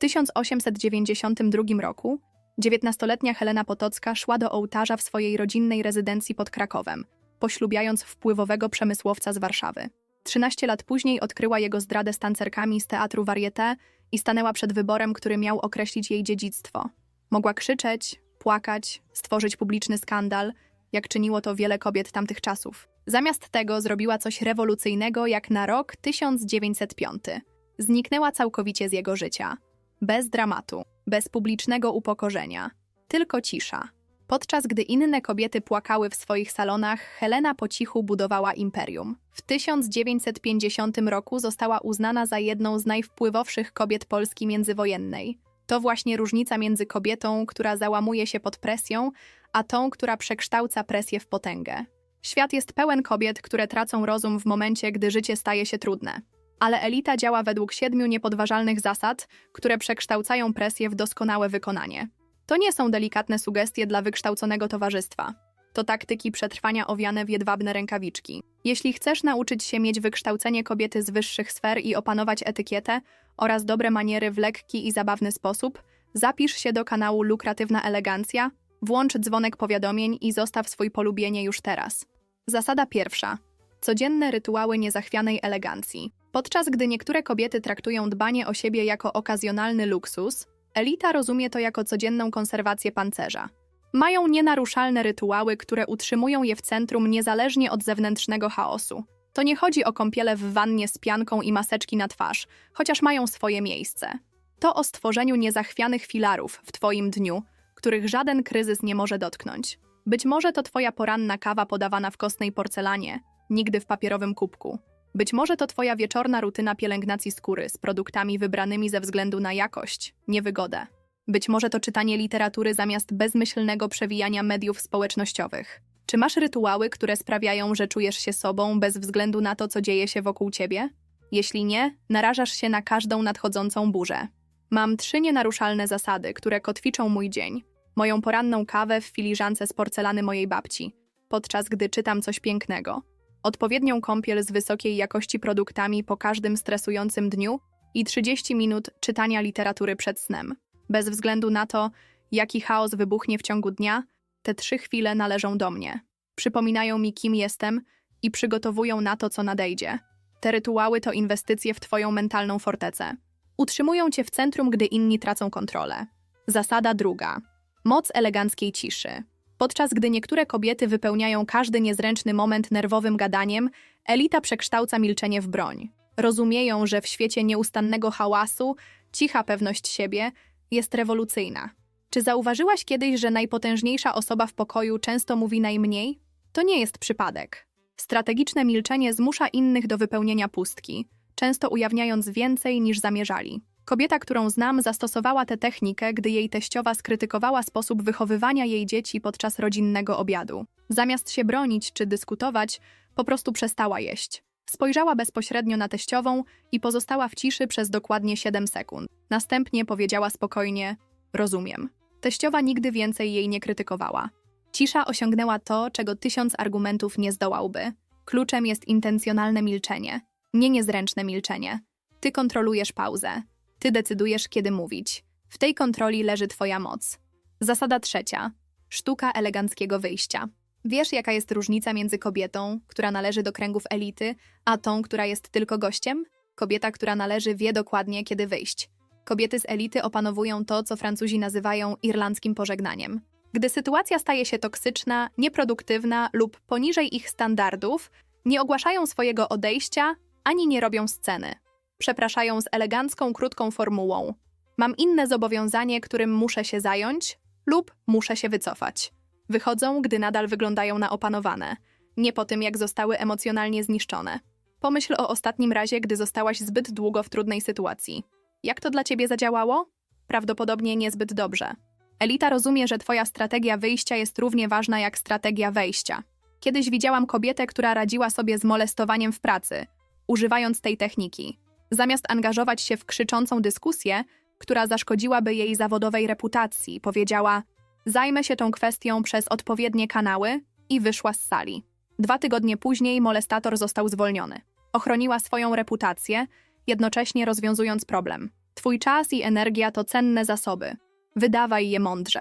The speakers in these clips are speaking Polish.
1892 roku 19-letnia Helena Potocka szła do ołtarza w swojej rodzinnej rezydencji pod Krakowem, poślubiając wpływowego przemysłowca z Warszawy. 13 lat później odkryła jego zdradę z tancerkami z teatru Varieté i stanęła przed wyborem, który miał określić jej dziedzictwo. Mogła krzyczeć, płakać, stworzyć publiczny skandal, jak czyniło to wiele kobiet tamtych czasów. Zamiast tego zrobiła coś rewolucyjnego jak na rok 1905. Zniknęła całkowicie z jego życia. Bez dramatu, bez publicznego upokorzenia, tylko cisza. Podczas gdy inne kobiety płakały w swoich salonach, Helena po cichu budowała imperium. W 1950 roku została uznana za jedną z najwpływowszych kobiet Polski międzywojennej. To właśnie różnica między kobietą, która załamuje się pod presją, a tą, która przekształca presję w potęgę. Świat jest pełen kobiet, które tracą rozum w momencie, gdy życie staje się trudne. Ale elita działa według siedmiu niepodważalnych zasad, które przekształcają presję w doskonałe wykonanie. To nie są delikatne sugestie dla wykształconego towarzystwa. To taktyki przetrwania owiane w jedwabne rękawiczki. Jeśli chcesz nauczyć się mieć wykształcenie kobiety z wyższych sfer i opanować etykietę oraz dobre maniery w lekki i zabawny sposób, zapisz się do kanału Lukratywna Elegancja, włącz dzwonek powiadomień i zostaw swój polubienie już teraz. Zasada pierwsza. Codzienne rytuały niezachwianej elegancji. Podczas gdy niektóre kobiety traktują dbanie o siebie jako okazjonalny luksus, elita rozumie to jako codzienną konserwację pancerza. Mają nienaruszalne rytuały, które utrzymują je w centrum niezależnie od zewnętrznego chaosu. To nie chodzi o kąpiele w wannie z pianką i maseczki na twarz, chociaż mają swoje miejsce. To o stworzeniu niezachwianych filarów w Twoim dniu, których żaden kryzys nie może dotknąć. Być może to Twoja poranna kawa podawana w kostnej porcelanie, nigdy w papierowym kubku. Być może to Twoja wieczorna rutyna pielęgnacji skóry z produktami wybranymi ze względu na jakość, nie wygodę. Być może to czytanie literatury zamiast bezmyślnego przewijania mediów społecznościowych. Czy masz rytuały, które sprawiają, że czujesz się sobą bez względu na to, co dzieje się wokół ciebie? Jeśli nie, narażasz się na każdą nadchodzącą burzę. Mam trzy nienaruszalne zasady, które kotwiczą mój dzień. Moją poranną kawę w filiżance z porcelany mojej babci, podczas gdy czytam coś pięknego. Odpowiednią kąpiel z wysokiej jakości produktami po każdym stresującym dniu i 30 minut czytania literatury przed snem. Bez względu na to, jaki chaos wybuchnie w ciągu dnia, te trzy chwile należą do mnie. Przypominają mi, kim jestem i przygotowują na to, co nadejdzie. Te rytuały to inwestycje w Twoją mentalną fortecę. Utrzymują Cię w centrum, gdy inni tracą kontrolę. Zasada druga. Moc eleganckiej ciszy. Podczas gdy niektóre kobiety wypełniają każdy niezręczny moment nerwowym gadaniem, elita przekształca milczenie w broń. Rozumieją, że w świecie nieustannego hałasu cicha pewność siebie jest rewolucyjna. Czy zauważyłaś kiedyś, że najpotężniejsza osoba w pokoju często mówi najmniej? To nie jest przypadek. Strategiczne milczenie zmusza innych do wypełnienia pustki, często ujawniając więcej niż zamierzali. Kobieta, którą znam, zastosowała tę technikę, gdy jej teściowa skrytykowała sposób wychowywania jej dzieci podczas rodzinnego obiadu. Zamiast się bronić czy dyskutować, po prostu przestała jeść. Spojrzała bezpośrednio na teściową i pozostała w ciszy przez dokładnie 7 sekund. Następnie powiedziała spokojnie: Rozumiem. Teściowa nigdy więcej jej nie krytykowała. Cisza osiągnęła to, czego tysiąc argumentów nie zdołałby. Kluczem jest intencjonalne milczenie, nie niezręczne milczenie. Ty kontrolujesz pauzę. Ty decydujesz, kiedy mówić. W tej kontroli leży Twoja moc. Zasada trzecia. Sztuka eleganckiego wyjścia. Wiesz, jaka jest różnica między kobietą, która należy do kręgów elity, a tą, która jest tylko gościem? Kobieta, która należy, wie dokładnie, kiedy wyjść. Kobiety z elity opanowują to, co Francuzi nazywają irlandzkim pożegnaniem. Gdy sytuacja staje się toksyczna, nieproduktywna lub poniżej ich standardów, nie ogłaszają swojego odejścia ani nie robią sceny. Przepraszają z elegancką, krótką formułą: Mam inne zobowiązanie, którym muszę się zająć, lub muszę się wycofać. Wychodzą, gdy nadal wyglądają na opanowane, nie po tym, jak zostały emocjonalnie zniszczone. Pomyśl o ostatnim razie, gdy zostałaś zbyt długo w trudnej sytuacji. Jak to dla ciebie zadziałało? Prawdopodobnie niezbyt dobrze. Elita rozumie, że twoja strategia wyjścia jest równie ważna jak strategia wejścia. Kiedyś widziałam kobietę, która radziła sobie z molestowaniem w pracy, używając tej techniki. Zamiast angażować się w krzyczącą dyskusję, która zaszkodziłaby jej zawodowej reputacji, powiedziała: Zajmę się tą kwestią przez odpowiednie kanały i wyszła z sali. Dwa tygodnie później molestator został zwolniony. Ochroniła swoją reputację, jednocześnie rozwiązując problem. Twój czas i energia to cenne zasoby. Wydawaj je mądrze.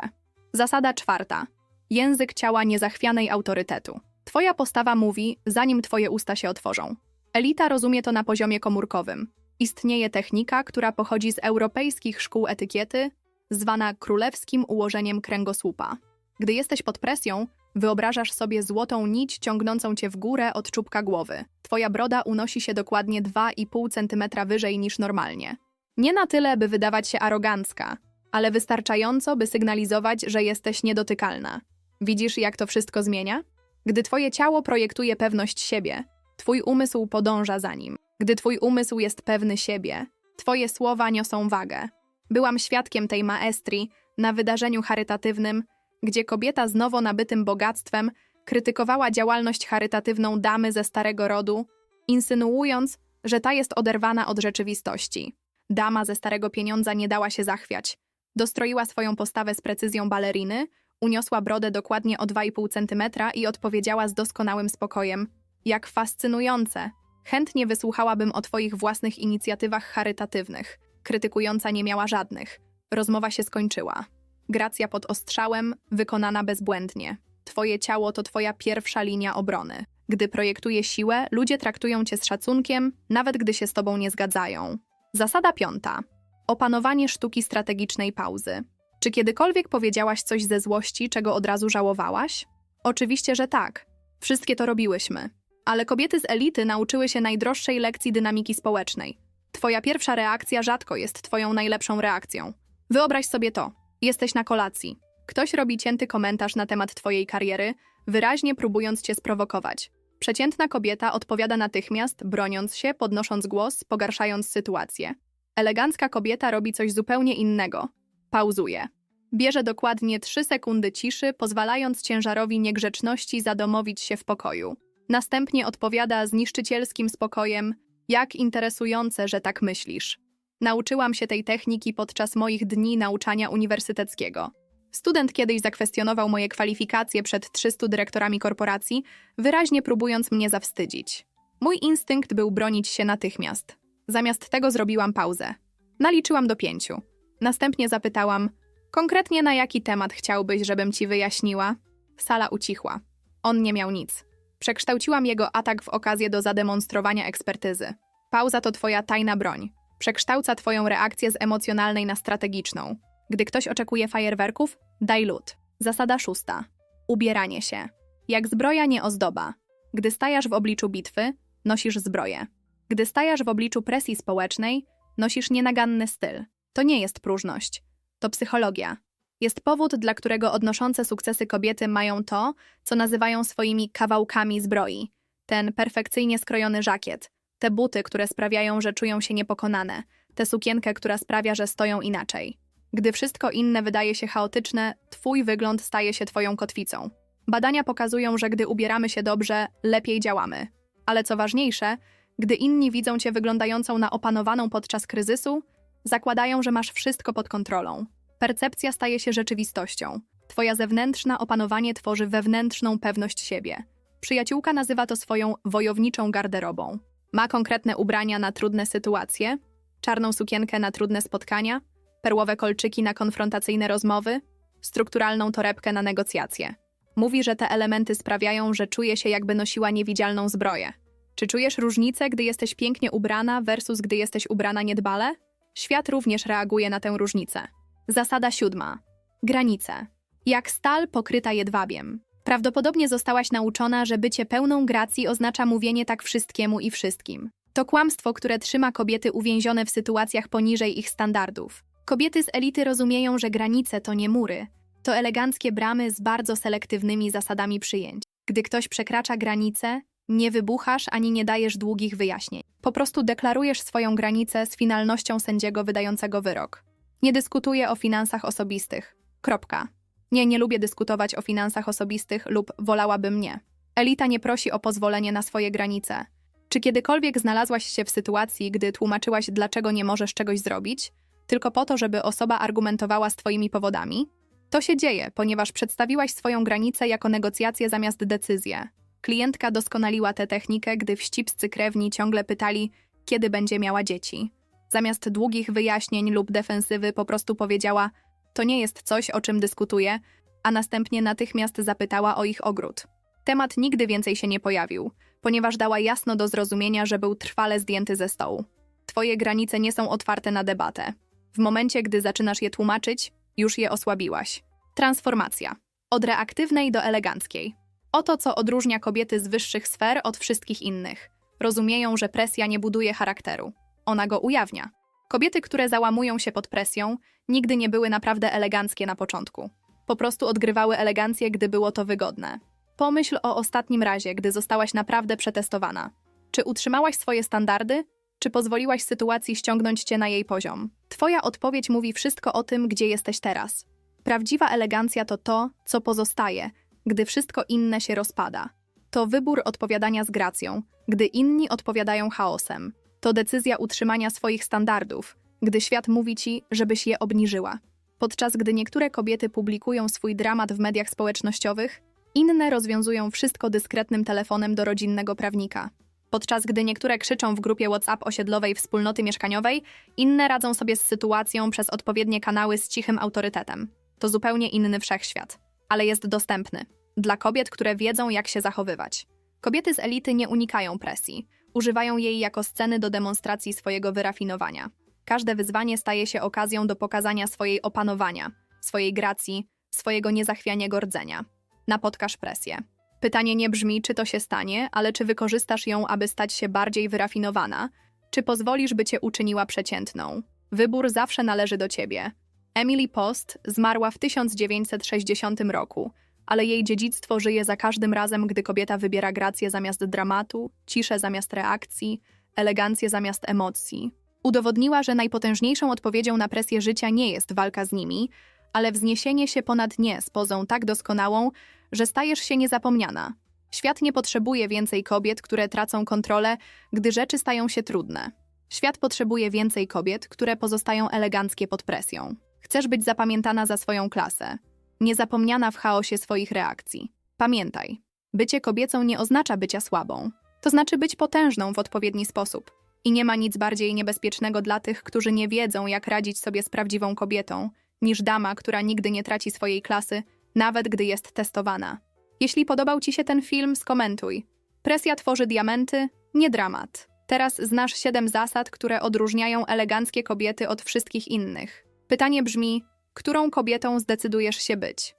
Zasada czwarta. Język ciała niezachwianej autorytetu. Twoja postawa mówi, zanim twoje usta się otworzą. Elita rozumie to na poziomie komórkowym. Istnieje technika, która pochodzi z europejskich szkół etykiety, zwana królewskim ułożeniem kręgosłupa. Gdy jesteś pod presją, wyobrażasz sobie złotą nić ciągnącą cię w górę od czubka głowy. Twoja broda unosi się dokładnie 2,5 cm wyżej niż normalnie. Nie na tyle, by wydawać się arogancka, ale wystarczająco, by sygnalizować, że jesteś niedotykalna. Widzisz, jak to wszystko zmienia? Gdy twoje ciało projektuje pewność siebie, twój umysł podąża za nim. Gdy twój umysł jest pewny siebie, twoje słowa niosą wagę. Byłam świadkiem tej maestrii na wydarzeniu charytatywnym, gdzie kobieta z nowo nabytym bogactwem krytykowała działalność charytatywną damy ze starego rodu, insynuując, że ta jest oderwana od rzeczywistości. Dama ze starego pieniądza nie dała się zachwiać. Dostroiła swoją postawę z precyzją baleriny, uniosła brodę dokładnie o 2,5 cm i odpowiedziała z doskonałym spokojem. Jak fascynujące! Chętnie wysłuchałabym o Twoich własnych inicjatywach charytatywnych. Krytykująca nie miała żadnych. Rozmowa się skończyła. Gracja pod ostrzałem, wykonana bezbłędnie. Twoje ciało to Twoja pierwsza linia obrony. Gdy projektuje siłę, ludzie traktują Cię z szacunkiem, nawet gdy się z Tobą nie zgadzają. Zasada piąta. Opanowanie sztuki strategicznej pauzy. Czy kiedykolwiek powiedziałaś coś ze złości, czego od razu żałowałaś? Oczywiście, że tak. Wszystkie to robiłyśmy. Ale kobiety z elity nauczyły się najdroższej lekcji dynamiki społecznej. Twoja pierwsza reakcja rzadko jest twoją najlepszą reakcją. Wyobraź sobie to. Jesteś na kolacji. Ktoś robi cięty komentarz na temat twojej kariery, wyraźnie próbując cię sprowokować. Przeciętna kobieta odpowiada natychmiast, broniąc się, podnosząc głos, pogarszając sytuację. Elegancka kobieta robi coś zupełnie innego. Pauzuje. Bierze dokładnie trzy sekundy ciszy, pozwalając ciężarowi niegrzeczności zadomowić się w pokoju. Następnie odpowiada z niszczycielskim spokojem: Jak interesujące, że tak myślisz. Nauczyłam się tej techniki podczas moich dni nauczania uniwersyteckiego. Student kiedyś zakwestionował moje kwalifikacje przed 300 dyrektorami korporacji, wyraźnie próbując mnie zawstydzić. Mój instynkt był bronić się natychmiast. Zamiast tego zrobiłam pauzę. Naliczyłam do pięciu. Następnie zapytałam: Konkretnie na jaki temat chciałbyś, żebym ci wyjaśniła? Sala ucichła. On nie miał nic. Przekształciłam jego atak w okazję do zademonstrowania ekspertyzy. Pauza to twoja tajna broń. Przekształca twoją reakcję z emocjonalnej na strategiczną. Gdy ktoś oczekuje fajerwerków, daj lód. Zasada szósta. Ubieranie się. Jak zbroja nie ozdoba. Gdy stajasz w obliczu bitwy, nosisz zbroję. Gdy stajasz w obliczu presji społecznej, nosisz nienaganny styl. To nie jest próżność. To psychologia. Jest powód, dla którego odnoszące sukcesy kobiety mają to, co nazywają swoimi kawałkami zbroi. Ten perfekcyjnie skrojony żakiet, te buty, które sprawiają, że czują się niepokonane, tę sukienkę, która sprawia, że stoją inaczej. Gdy wszystko inne wydaje się chaotyczne, twój wygląd staje się twoją kotwicą. Badania pokazują, że gdy ubieramy się dobrze, lepiej działamy. Ale co ważniejsze, gdy inni widzą cię wyglądającą na opanowaną podczas kryzysu, zakładają, że masz wszystko pod kontrolą. Percepcja staje się rzeczywistością. Twoja zewnętrzna opanowanie tworzy wewnętrzną pewność siebie. Przyjaciółka nazywa to swoją wojowniczą garderobą. Ma konkretne ubrania na trudne sytuacje, czarną sukienkę na trudne spotkania, perłowe kolczyki na konfrontacyjne rozmowy, strukturalną torebkę na negocjacje. Mówi, że te elementy sprawiają, że czuje się jakby nosiła niewidzialną zbroję. Czy czujesz różnicę, gdy jesteś pięknie ubrana versus gdy jesteś ubrana niedbale? Świat również reaguje na tę różnicę. Zasada siódma. Granice. Jak stal pokryta jedwabiem. Prawdopodobnie zostałaś nauczona, że bycie pełną gracji oznacza mówienie tak wszystkiemu i wszystkim. To kłamstwo, które trzyma kobiety uwięzione w sytuacjach poniżej ich standardów. Kobiety z elity rozumieją, że granice to nie mury, to eleganckie bramy z bardzo selektywnymi zasadami przyjęć. Gdy ktoś przekracza granice, nie wybuchasz ani nie dajesz długich wyjaśnień. Po prostu deklarujesz swoją granicę z finalnością sędziego wydającego wyrok. Nie dyskutuję o finansach osobistych. Kropka. Nie, nie lubię dyskutować o finansach osobistych lub wolałabym nie. Elita nie prosi o pozwolenie na swoje granice. Czy kiedykolwiek znalazłaś się w sytuacji, gdy tłumaczyłaś, dlaczego nie możesz czegoś zrobić, tylko po to, żeby osoba argumentowała z twoimi powodami? To się dzieje, ponieważ przedstawiłaś swoją granicę jako negocjację zamiast decyzję. Klientka doskonaliła tę technikę, gdy wścibscy krewni ciągle pytali, kiedy będzie miała dzieci. Zamiast długich wyjaśnień lub defensywy po prostu powiedziała: To nie jest coś, o czym dyskutuję, a następnie natychmiast zapytała o ich ogród. Temat nigdy więcej się nie pojawił, ponieważ dała jasno do zrozumienia, że był trwale zdjęty ze stołu. Twoje granice nie są otwarte na debatę. W momencie, gdy zaczynasz je tłumaczyć, już je osłabiłaś. Transformacja. Od reaktywnej do eleganckiej. Oto co odróżnia kobiety z wyższych sfer od wszystkich innych. Rozumieją, że presja nie buduje charakteru. Ona go ujawnia. Kobiety, które załamują się pod presją, nigdy nie były naprawdę eleganckie na początku. Po prostu odgrywały elegancję, gdy było to wygodne. Pomyśl o ostatnim razie, gdy zostałaś naprawdę przetestowana. Czy utrzymałaś swoje standardy, czy pozwoliłaś sytuacji ściągnąć cię na jej poziom? Twoja odpowiedź mówi wszystko o tym, gdzie jesteś teraz. Prawdziwa elegancja to to, co pozostaje, gdy wszystko inne się rozpada. To wybór odpowiadania z gracją, gdy inni odpowiadają chaosem. To decyzja utrzymania swoich standardów, gdy świat mówi ci, żebyś je obniżyła. Podczas gdy niektóre kobiety publikują swój dramat w mediach społecznościowych, inne rozwiązują wszystko dyskretnym telefonem do rodzinnego prawnika. Podczas gdy niektóre krzyczą w grupie WhatsApp osiedlowej wspólnoty mieszkaniowej, inne radzą sobie z sytuacją przez odpowiednie kanały z cichym autorytetem. To zupełnie inny wszechświat, ale jest dostępny dla kobiet, które wiedzą, jak się zachowywać. Kobiety z elity nie unikają presji, używają jej jako sceny do demonstracji swojego wyrafinowania. Każde wyzwanie staje się okazją do pokazania swojej opanowania, swojej gracji, swojego niezachwianego rdzenia. Napotkasz presję. Pytanie nie brzmi, czy to się stanie, ale czy wykorzystasz ją, aby stać się bardziej wyrafinowana, czy pozwolisz, by cię uczyniła przeciętną. Wybór zawsze należy do ciebie. Emily Post zmarła w 1960 roku, ale jej dziedzictwo żyje za każdym razem, gdy kobieta wybiera grację zamiast dramatu, ciszę zamiast reakcji, elegancję zamiast emocji. Udowodniła, że najpotężniejszą odpowiedzią na presję życia nie jest walka z nimi, ale wzniesienie się ponad nie z pozą tak doskonałą, że stajesz się niezapomniana. Świat nie potrzebuje więcej kobiet, które tracą kontrolę, gdy rzeczy stają się trudne. Świat potrzebuje więcej kobiet, które pozostają eleganckie pod presją. Chcesz być zapamiętana za swoją klasę, niezapomniana w chaosie swoich reakcji. Pamiętaj, bycie kobiecą nie oznacza bycia słabą. To znaczy być potężną w odpowiedni sposób. I nie ma nic bardziej niebezpiecznego dla tych, którzy nie wiedzą, jak radzić sobie z prawdziwą kobietą, niż dama, która nigdy nie traci swojej klasy, nawet gdy jest testowana. Jeśli podobał Ci się ten film, skomentuj. Presja tworzy diamenty, nie dramat. Teraz znasz siedem zasad, które odróżniają eleganckie kobiety od wszystkich innych. Pytanie brzmi: którą kobietą zdecydujesz się być?